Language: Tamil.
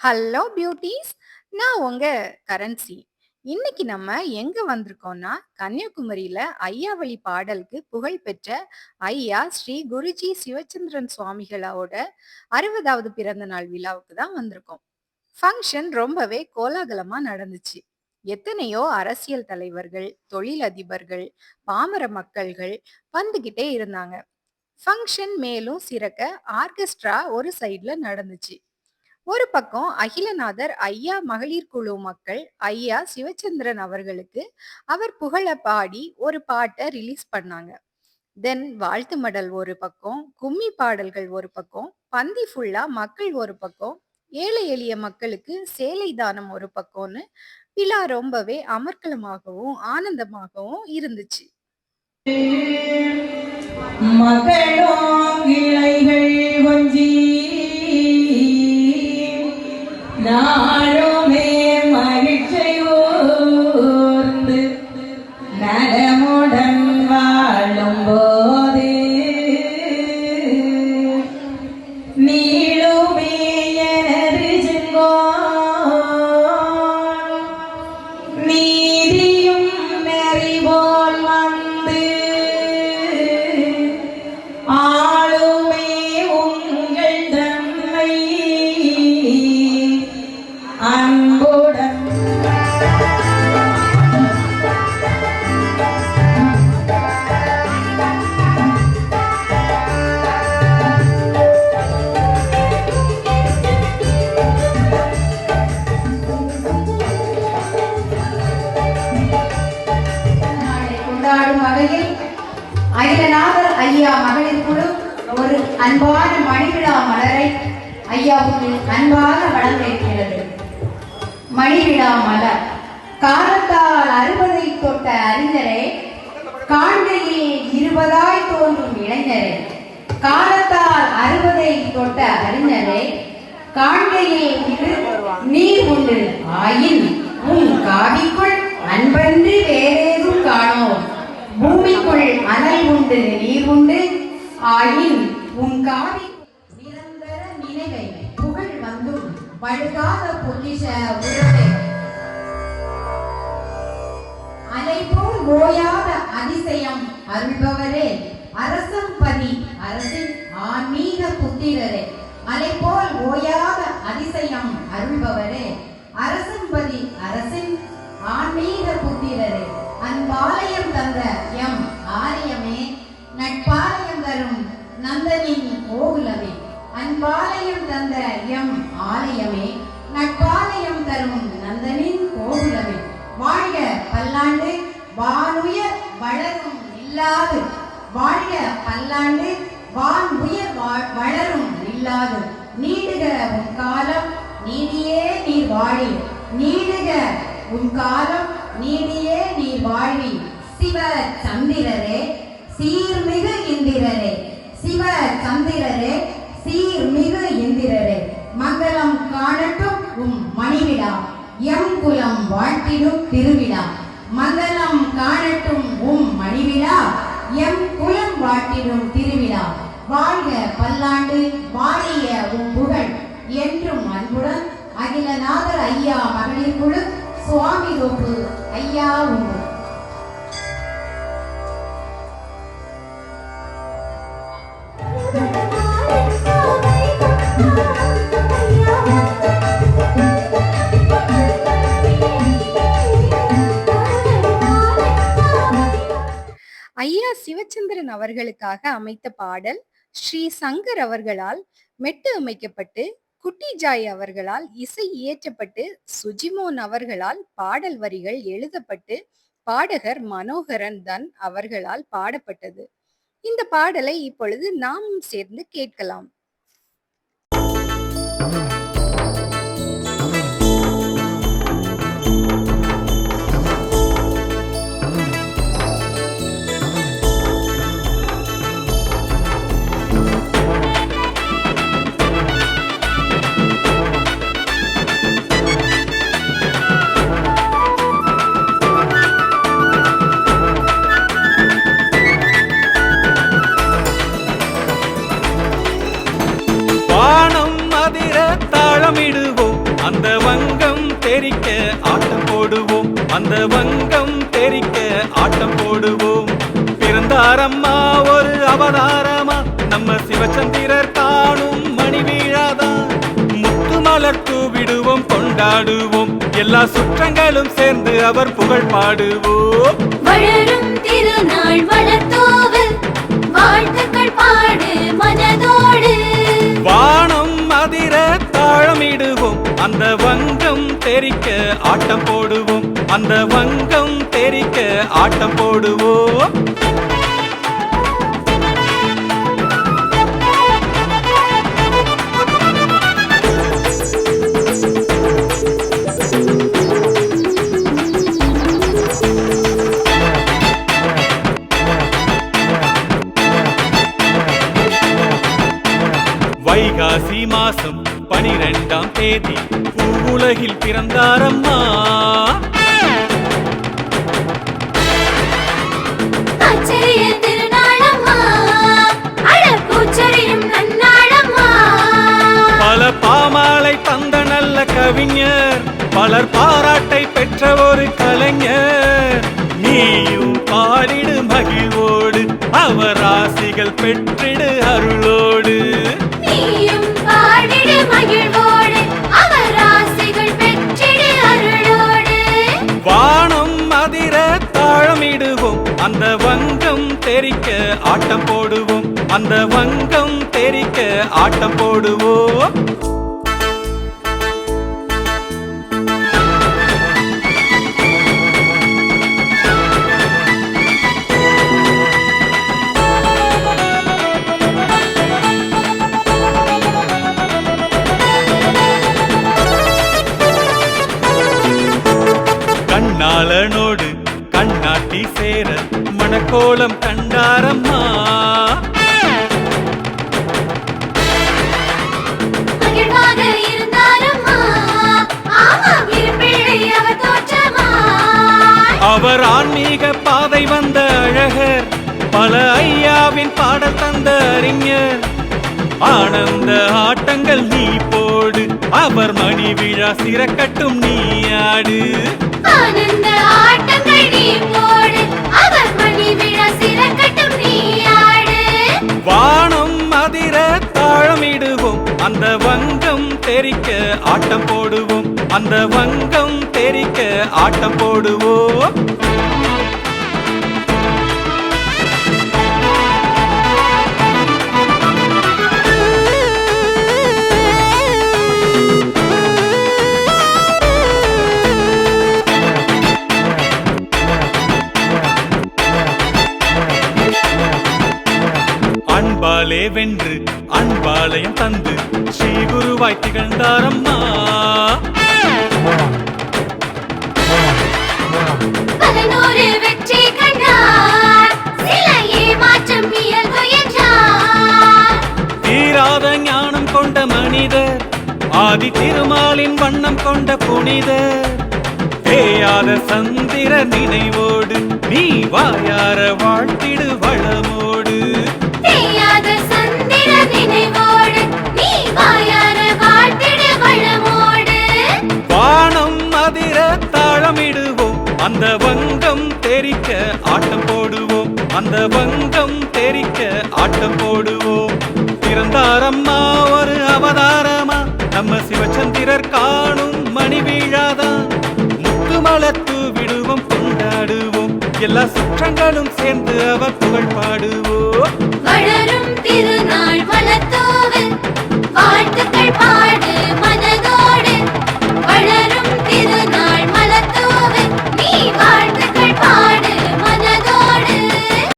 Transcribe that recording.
ஹலோ பியூட்டிஸ் நான் உங்க கரன்சி. இன்னைக்கு நம்ம எங்க வந்திருக்கோம்னா கன்னியாகுமரியில ஐயாவளி பாடலுக்கு புகழ்பெற்ற ஐயா ஸ்ரீ குருஜி சிவச்சந்திரன் சுவாமிகளோட அறுபதாவது பிறந்த நாள் விழாவுக்கு தான் வந்திருக்கோம். ஃபங்க்ஷன் ரொம்பவே கோலாகலமா நடந்துச்சு. எத்தனையோ அரசியல் தலைவர்கள் தொழிலதிபர்கள் பாமர மக்கள்கள் வந்துகிட்டே இருந்தாங்க. ஃபங்க்ஷன் மேலும் சிறக்க ஆர்கெஸ்ட்ரா ஒரு சைட்ல நடந்துச்சு. ஒரு பக்கம் அகிலநாதர் ஐயா மகளிர் குழு மக்கள் ஐயா சிவச்சந்திரன் அவர்களுக்கு அவர் புகழ பாடி ஒரு பாட்டை ரிலீஸ் பண்ணாங்க. தென் வாழ்த்து மடல் ஒரு பக்கம் கும்மி பாடல்கள் ஒரு பக்கம் பந்தி ஃபுல்லா மக்கள் ஒரு பக்கம் ஏழை எளிய மக்களுக்கு சேலை தானம் ஒரு பக்கம்னு விழா ரொம்பவே அமர்க்கலமாகவும் ஆனந்தமாகவும் இருந்துச்சு. மகளோ கிளைகள் கொஞ்சி Nara. ஐயா மகளிர் குழு ஒரு அன்பான மணிவிழா மலரை ஐயாவுக்கு அன்பாக வழங்கியிருக்கிறது மணிவிழா மலர். காலத்தால் அறுபதை தொட்ட அறிஞரே காண்கையில் இருபதாய் தோன்றும் இளைஞரே. காலத்தால் அறுபதை தொட்ட அறிஞரே காண்கையில் நீர் உண்டு. ஆயின் உன் காவிக்குள் அன்பன்று வேறு கடல் உண்டு நீர் உண்டு ஆயின் உன் காவி நிரந்தர நினைவை புகழ் வந்தும் பழுகாத பொக்கிஷ உறவை அலை போல் ஓயாத அதிசயம் அருள்பவரே. நந்தனின் கோகுலமே அன்பாலயம் தந்த எம் ஆலயமே நட்பாலயம் தரும் நந்தனின் கோகுலமே வாழ்க பல்லாண்டு வானுயர் வளரும் இல்லாது. வாழ்க பல்லாண்டு வான் உயர் வளரும் இல்லாது. நீடுக உன் காலம் நீடியே நீர் வாழி. நீடுக உன் காலம் நீடியே நீர் வாழ்வி சிவ சந்திரரே சீர்மிகு இந்திரரே. சிவ சந்திரரே சீர்மிகு இந்திரரே மங்களம் காணட்டும் உம் மணிவிடா எம் குலம் வாழ்த்திடும் திருவிழா மங்களம் காணட்டும் உம் மணிவிழா எம் குலம் வாழ்த்திடும் திருவிழா வாழ்க பல்லாண்டு வாழிய உம் புகழ் என்றும் அன்புடன் அகிலநாதர் ஐயா மகளிர் குழு சுவாமி தோப்பு ஐயா உண்டு. ஐயா சிவச்சந்திரன் அவர்களுக்காக அமைத்த பாடல் ஸ்ரீ சங்கர் அவர்களால் மெட்டு அமைக்கப்பட்டு குட்டி ஜாய் அவர்களால் இசை இயற்றப்பட்டு சுஜிமோன் அவர்களால் பாடல் வரிகள் எழுதப்பட்டு பாடகர் மனோகரன் தன் அவர்களால் பாடப்பட்டது. இந்த பாடலை இப்பொழுது நாமும் சேர்ந்து கேட்கலாம். தெரிக்க ஆட்டம் போடுவோம். அந்த வங்கம் தெரிக்க ஆட்டம் போடுவோம். பிறந்தாரம்மா ஒரு அவதாரமா. நம்ம சிவச்சந்திரர் காணும் மணி வீழாதான் முத்து மலர் தூவிடுவோம் கொண்டாடுவோம். எல்லா சுற்றங்களும் சேர்ந்து அவர் புகழ் பாடுவோம். வளரும் திருநாள் வளர்த்தோவல் வாழ்த்துக்கள் பாடு மனதோடு. வானம் அதிர தாளமிடுவோம் அந்த வங்கம் தெரிக்க ஆட்டம் போடுவோம். அந்த வங்கம் தெரிக்க ஆட்டம் போடுவோம். தேதி பூவுலகில் பிறந்தாரம்மா. பல பாமாலை தந்த நல்ல கவிஞர் பலர் பாராட்டை பெற்ற ஒரு கலைஞர். நீயும் பாடிடு மகிழ்வோடு அவர் ஆசிகள் பெற்றிடு ஆட்டம் போடுவோம். அந்த வங்கம் தெரிக்க ஆட்டம் போடுவோம். கண்ணாளனோடு கண்ணாட்டி சேர கண்டாரம்மா. இருப்பிழை அவர் தோற்றமா? அவர் ஆன்மீக பாதை வந்த அழகர் பல ஐயாவின் பாடல் தந்த அறிஞர். ஆனந்த ஆட்டங்கள் நீ போடு அவர் மணி விழா சிறக்கட்டும் நீ ஆடு. ஆனந்த ஆட்டங்கள் நீ போடு. வானம் அதிர தாளமிடுவோம் அந்த வங்கம் தெரிக்க ஆட்டம் போடுவோம். அந்த வங்கம் தெரிக்க ஆட்டம் போடுவோம். வென்று அன்பாலயம் தந்து ஸ்ரீ குருவாய் திகழ்ந்தாரம்மா தீராத ஞானம் கொண்ட மனிதர் ஆதி திருமாலின் வண்ணம் கொண்ட புனிதர். தேயாத சந்திர நினைவோடு நீ வாயார வாழ்த்திடு வளமோடு. அந்த வங்கம் தெரிக்க ஆட்டம் போடுவோம். அந்த வங்கம் தெரிக்க ஆட்டம் போடுவோம். பிறந்தாரம்மா ஒரு அவதாரமா நம்ம சிவச்சந்திரர் காணும் மணி வீழாதான் முத்துமலத்து எல்லா சுற்றங்களும் சேர்ந்து அவர் புகழ் பாடுவோம். வளரும் திருநாள் வளத்தோவில் வாழ்த்துக்கள்